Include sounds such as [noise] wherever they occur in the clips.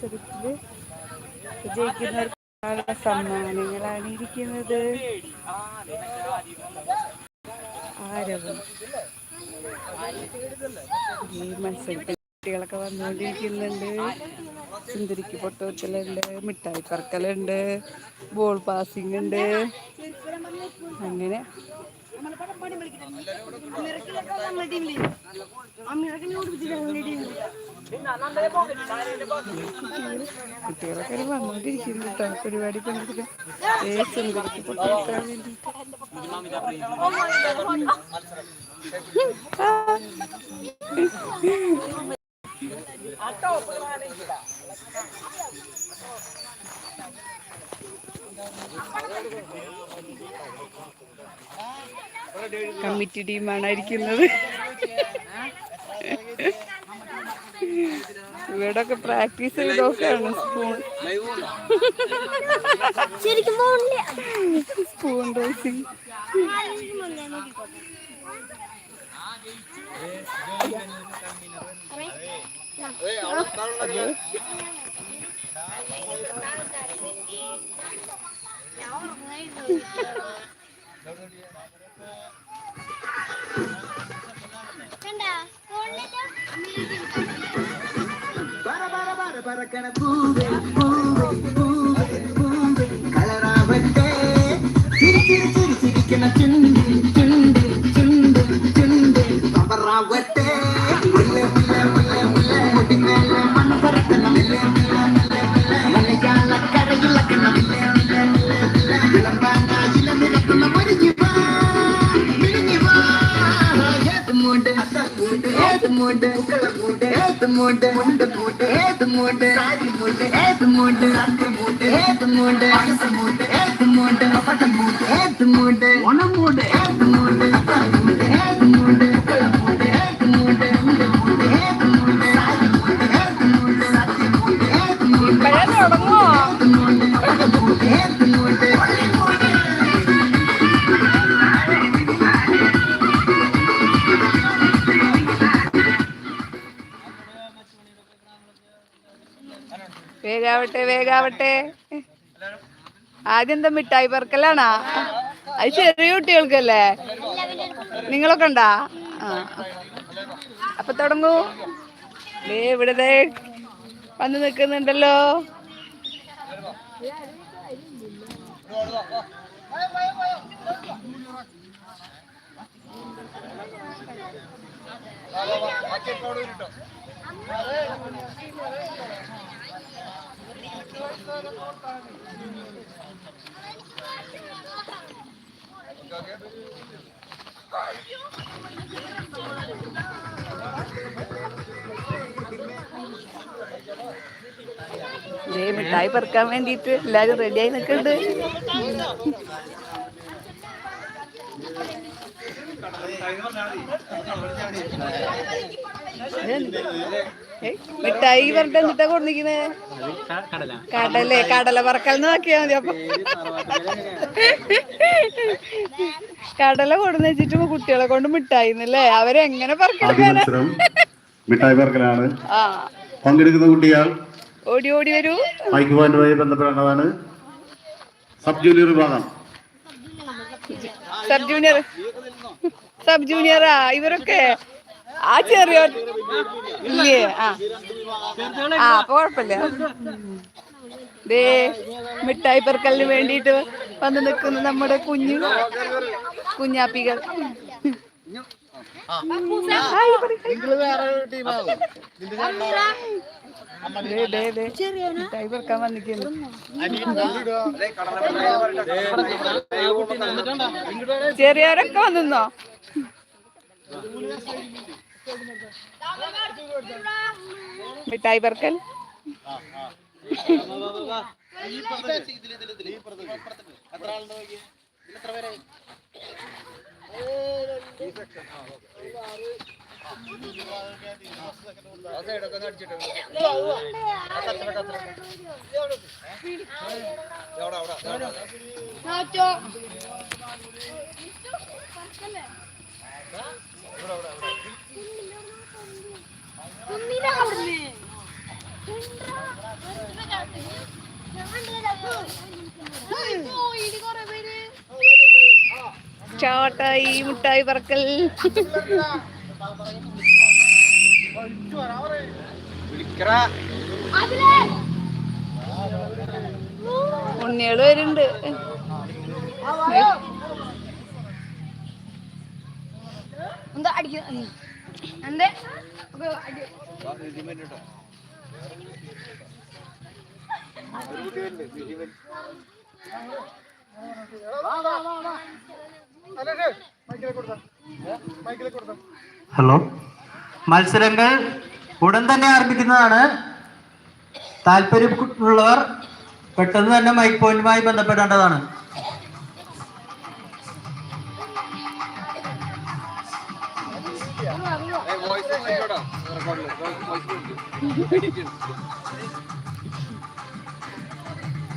മത്സരത്തിൽ വിജയിക്കുന്നവർക്കുള്ള സമ്മാനങ്ങളാണ് ഇരിക്കുന്നത്. ആരവം. ഈ മത്സരത്തിൽ കുട്ടികളൊക്കെ വന്നുകൊണ്ടിരിക്കുന്നുണ്ട്. സുന്ദരിക്ക് പൊട്ടുവെത്തലുണ്ട് മിഠായി പറക്കലുണ്ട് ബോൾ പാസിംഗ് ഉണ്ട്. അങ്ങനെ. കുട്ടികളൊക്കെ വന്നോണ്ടിരിക്കുന്നു കേട്ടോ. പരിപാടി വേണ്ടിയിട്ട്. കമ്മിറ്റി ടീമാണ് ഇരിക്കുന്നത് ഇവിടെ ഒക്കെ പ്രാക്ടീസ് ചെയ്തൊക്കെയാണ് സ്പൂൺ സ്പൂൺ റേസിംഗ് കണ്ടാ ബരക്കണ പൂവേ പൂവേ പൂവേ പൂവേ. കളറാവട്ടെ. ചിരി ചിരി ചിരി ചിരിക്കണ ചുണ്ട് ചുണ്ട് ചുണ്ട് ചുണ്ട് പവറാവട്ടെ മുല്ല മുല്ല മുല്ല മുല്ല. മുടിമേലെ മണ്ണ പറക്കണ മുല്ല മുല്ല മുല്ല മുല്ല. മലയാള കരയിലക്കണ മുല്ല മുല്ല മുല്ല മുല്ല. വിളമ്പാനായില നിരക്കുന്ന മുരിഞ്ഞു വാ. മിനിഞ്ഞു വാ. ഏത് മൂട്? ഏത് മുണ്ട്? മൂട് ഏത് മൂട് സാരി മൂട് ഏത് മൂട് സന്ധ്യ മൂട് ഏത് മൂട് മനസ്സ് മൂട് ഏത് മൂട് പട്ട മൂട് ഏത് മൂട് ഒണ മൂട് ഏത് മൂട് വേഗാവട്ടെ വേഗാവട്ടെ. ആദ്യം എന്താ മിഠായി പറക്കലാണാ? അത് ചെറിയ കുട്ടികൾക്കല്ലേ? നിങ്ങളൊക്കെ ഉണ്ടാ? അപ്പൊ തുടങ്ങൂ. ദേ ഇവിടെ വന്ന് നിൽക്കുന്നുണ്ടല്ലോ. ദേ മിഠായി പെറുക്കാൻ വേണ്ടിയിട്ട് എല്ലാരും റെഡിയായി നിൽക്കുന്നുണ്ട് ഏയ്, മിഠായി പറഞ്ഞിട്ട് എന്നിട്ടാ കൊടുന്നിരിക്കുന്നേ? കടലേ കടല പറക്കൽന്ന് നോക്കിയാ മതി അപ്പൊ. കടല കൊടുന്ന് വെച്ചിട്ട് കുട്ടികളെ കൊണ്ട് മിഠായിന്നല്ലേ അവരെങ്ങനെ ആദ്യ പറക്കെടുക്കാനാ മിഠായി പറക്കലാണ് പങ്കെടുക്കുന്ന കുട്ടികൾ ഓടി ഓടി വരൂ. മൈക്കുവാനുമായി ബന്ധപ്പെടേണ്ടതാണ്. സബ് ജൂനിയർ വിഭാഗം. Sub junior. സബ് ജൂനിയറാ? ഇവരൊക്കെ ആ ചെറിയ ഇല്ലേ? ആ. അപ്പൊ കുഴപ്പമില്ല. ദേ മിഠായി പെറുക്കലിന് വേണ്ടിയിട്ട് വന്ന് നിൽക്കുന്ന നമ്മുടെ കുഞ്ഞു കുഞ്ഞാപ്പികൾ. ചെറിയവരൊക്കെ വന്നിരുന്നോ? മിഠായി പറക്കൽ ഇവിടെ ഇവിടെ ഇവിടെ ചാട്ടായി മുട്ടായി പറക്കൽ. ഉണ്ണികൾ വരുന്നുണ്ട്. എന്താ അടിക്കുന്നത് എന്തേ? ഹലോ. മത്സരങ്ങൾ ഉടൻ തന്നെ ആരംഭിക്കുന്നതാണ്. താല്പര്യമുള്ളവർ പെട്ടെന്ന് തന്നെ മൈക്ക് പോയിന്റുമായി ബന്ധപ്പെടേണ്ടതാണ്.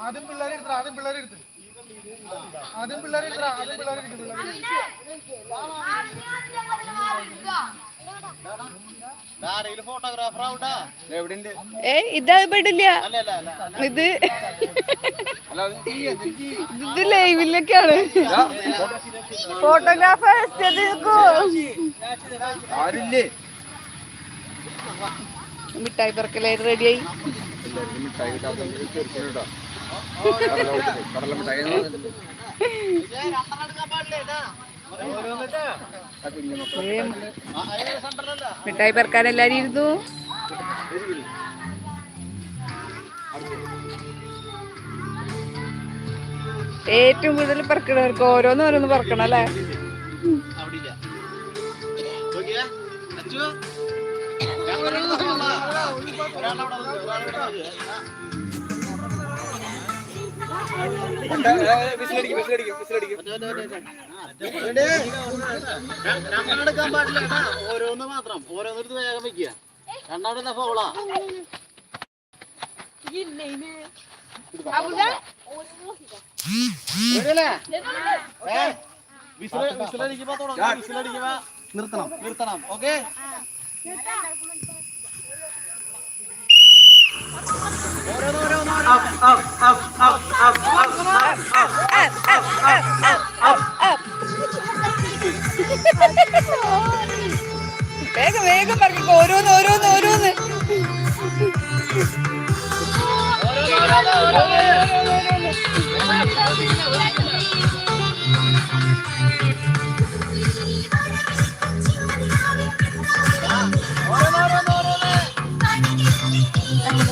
ആദ്യം പിള്ളേരെ എടുത്ത? ആദ്യം പിള്ളേരെ എടുത്ത്? ആദ്യം പിള്ളേരെ എടുത്ത? ആദ്യം പിള്ളേരെ എടുത്ത് പിള്ളേരെ ഏ ഇതാ പെടില്ല ഇത് ഇത് ലൈവിലൊക്കെയാണ്. ഫോട്ടോഗ്രാഫർ മിഠായി പറക്കലായിട്ട് റെഡിയായി മിഠായി പറക്കാൻ എല്ലാരും ഇരുന്നു. ഏറ്റവും കൂടുതൽ പറക്കണവർക്ക് ഓരോന്ന് ഓരോന്ന് പറക്കണം അല്ലേ? ഓരോന്ന് മാത്രം ഓരോന്നിടത്ത് വേഗം വെക്കുക രണ്ടാമത്തെ ഫോളാ നിർത്തണം നിർത്തണം ഓക്കെ? വേഗം വേഗം പറക്കും ഓരോന്ന് ഓരോന്ന് ഓരോന്ന്.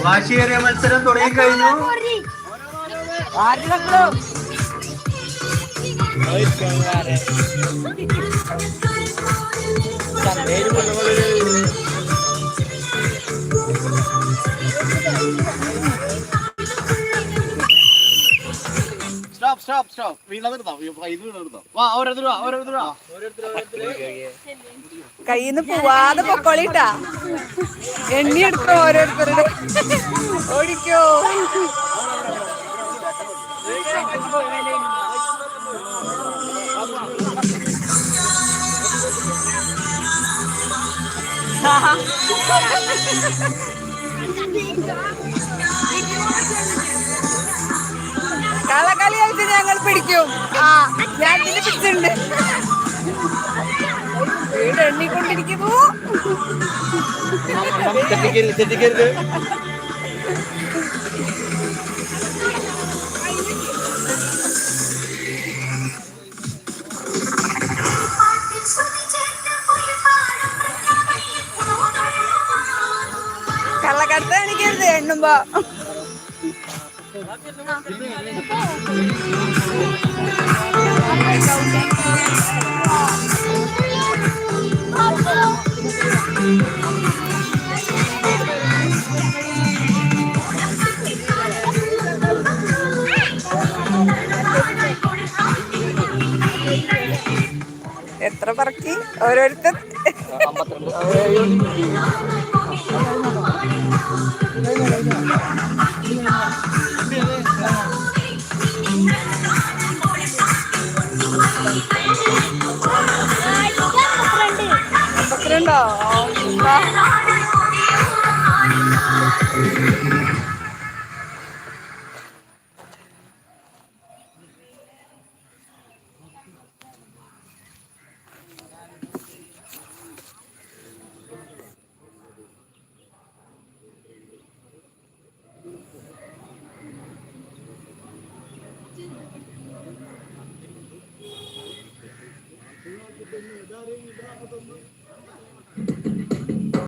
വാശിയേറിയ മത്സരം തുടങ്ങി കഴിഞ്ഞു. സ്റ്റോപ്പ് സ്റ്റോപ്പ് സ്റ്റോപ്പ് വീണ നിർത്താം ഇത് വീണ നിർത്താം വാ ഓരോരുത്തർ വാ ഓരോരുത്തർ വാ നിന്ന് പോവാതെ പൊക്കോളിട്ടാ. എണ്ണി എടുത്തോ ഓരോരുത്തരുടെ. ഓടിക്കോ. [laughs] [laughs] കളകളി കളിച്ച് ഞങ്ങൾ പിടിക്കും. ആ ഞാൻ പിടിച്ചിട്ടുണ്ട്. വീട് എണ്ണിക്കൊണ്ടിരിക്കുന്നു. കള്ളക്കടത്ത് കാണിക്കരുത് എണ്ണുമ്പോ. എത്ര പറക്കി ഓരോരുത്തർ അമ്പത്തിരണ്ടോ